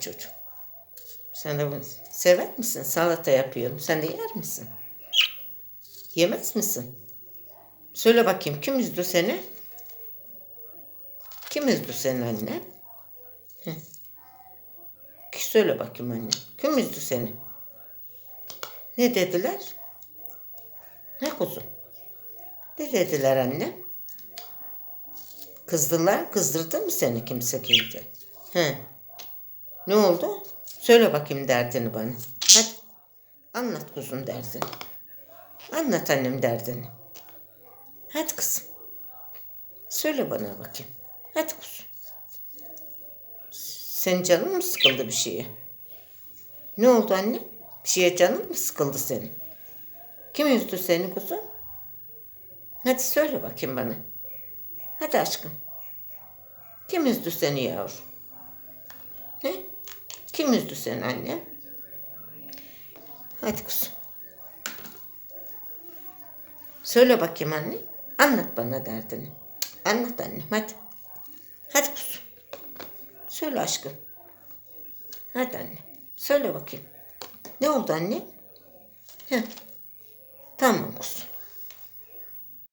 Çocuk. Sen de bunu sever misin? Salata yapıyorum. Sen de yer misin? Yemez misin? Söyle bakayım kim üzdü seni? Kim üzdü seni anne? Hı. Söyle bakayım anne. Kim üzdü seni? Ne dediler? Ne kuzum? Ne dediler anne? Kızdılar. Kızdırdı mı seni kimse kimse? He. Ne oldu? Söyle bakayım derdini bana. Hadi. Anlat kuzum derdini. Anlat annem derdini. Hadi kızım. Söyle bana bakayım. Hadi kuzum. Senin canın mı sıkıldı bir şeye? Ne oldu anne? Bir şeye canın mı sıkıldı senin? Kim üzdü seni kuzum? Hadi söyle bakayım bana. Hadi aşkım. Kim üzdü seni yavrum? Ne? Kim üzdü seni anne? Hadi kuzum. Söyle bakayım anne. Anlat bana derdini. Anlat annem hadi. Hadi kuzum. Söyle aşkım. Hadi anne. Söyle bakayım. Ne oldu anne? Heh. Tamam kuzum.